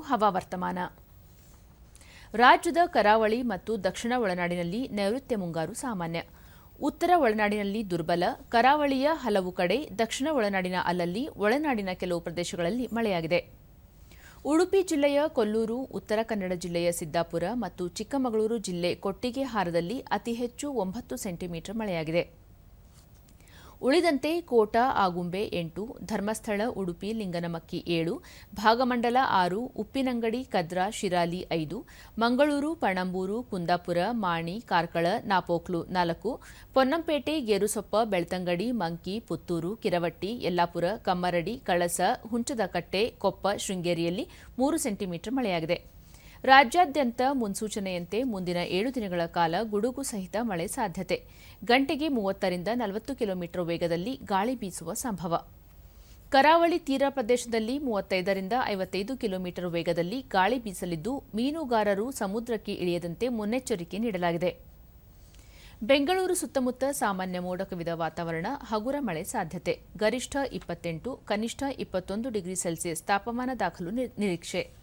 ಹವಾವರ್ತಮಾನ ರಾಜ್ಯದ ಕರಾವಳಿ ಮತ್ತು ದಕ್ಷಿಣ ಒಳನಾಡಿನಲ್ಲಿ ನೈಋತ್ಯ ಮುಂಗಾರು ಸಾಮಾನ್ಯ. ಉತ್ತರ ಒಳನಾಡಿನಲ್ಲಿ ದುರ್ಬಲ, ಕರಾವಳಿಯ ಹಲವು ಕಡೆ ದಕ್ಷಿಣ ಒಳನಾಡಿನ ಅಲ್ಲಲ್ಲಿ, ಒಳನಾಡಿನ ಕೆಲವು ಪ್ರದೇಶಗಳಲ್ಲಿ ಮಳೆಯಾಗಿದೆ. ಉಡುಪಿ ಜಿಲ್ಲೆಯ ಕೊಲ್ಲೂರು, ಉತ್ತರ ಕನ್ನಡ ಜಿಲ್ಲೆಯ ಸಿದ್ದಾಪುರ ಮತ್ತು ಚಿಕ್ಕಮಗಳೂರು ಜಿಲ್ಲೆ ಕೊಟ್ಟಿಗೆಹಾರದಲ್ಲಿ ಅತಿ ಹೆಚ್ಚು ಒಂಬತ್ತು ಸೆಂಟಿಮೀಟರ್ ಮಳೆಯಾಗಿದೆ. ಉಳಿದಂತೆ ಕೋಟ ಆಗುಂಬೆ ಎಂಟು, ಧರ್ಮಸ್ಥಳ, ಉಡುಪಿ, ಲಿಂಗನಮಕ್ಕಿ ಏಳು, ಭಾಗಮಂಡಲ ಆರು, ಉಪ್ಪಿನಂಗಡಿ, ಕದ್ರಾ, ಶಿರಾಲಿ ಐದು, ಮಂಗಳೂರು, ಪಣಂಬೂರು, ಕುಂದಾಪುರ, ಮಾಣಿ, ಕಾರ್ಕಳ, ನಾಪೋಕ್ಲು ನಾಲ್ಕು, ಪೊನ್ನಂಪೇಟೆ, ಗೇರುಸೊಪ್ಪ, ಬೆಳ್ತಂಗಡಿ, ಮಂಕಿ, ಪುತ್ತೂರು, ಕಿರವಟ್ಟಿ, ಯಲ್ಲಾಪುರ, ಕಮ್ಮರಡಿ, ಕಳಸ, ಹುಂಚದಕಟ್ಟೆ, ಕೊಪ್ಪ, ಶೃಂಗೇರಿಯಲ್ಲಿ ಮೂರು ಸೆಂಟಿಮೀಟರ್ ಮಳೆಯಾಗಿದೆ. ರಾಜ್ಯಾದ್ಯಂತ ಮುನ್ಸೂಚನೆಯಂತೆ ಮುಂದಿನ ಏಳು ದಿನಗಳ ಕಾಲ ಗುಡುಗು ಸಹಿತ ಮಳೆ ಸಾಧ್ಯತೆ. ಗಂಟೆಗೆ ಮೂವತ್ತರಿಂದ ನಲವತ್ತು ಕಿಲೋಮೀಟರ್ ವೇಗದಲ್ಲಿ ಗಾಳಿ ಬೀಸುವ ಸಂಭವ. ಕರಾವಳಿ ತೀರ ಪ್ರದೇಶದಲ್ಲಿ ಮೂವತ್ತೈದರಿಂದ ಐವತ್ತೈದು ಕಿಲೋಮೀಟರ್ ವೇಗದಲ್ಲಿ ಗಾಳಿ ಬೀಸಲಿದ್ದು, ಮೀನುಗಾರರು ಸಮುದ್ರಕ್ಕೆ ಇಳಿಯದಂತೆ ಮುನ್ನೆಚ್ಚರಿಕೆ ನೀಡಲಾಗಿದೆ. ಬೆಂಗಳೂರು ಸುತ್ತಮುತ್ತ ಸಾಮಾನ್ಯ ಮೋಡಕವಿದ ವಾತಾವರಣ, ಹಗುರ ಮಳೆ ಸಾಧ್ಯತೆ. ಗರಿಷ್ಠ ಇಪ್ಪತ್ತೆಂಟು, ಕನಿಷ್ಠ ಇಪ್ಪತ್ತೊಂದು ಡಿಗ್ರಿ ಸೆಲ್ಸಿಯಸ್ ತಾಪಮಾನ ದಾಖಲು ನಿರೀಕ್ಷೆ.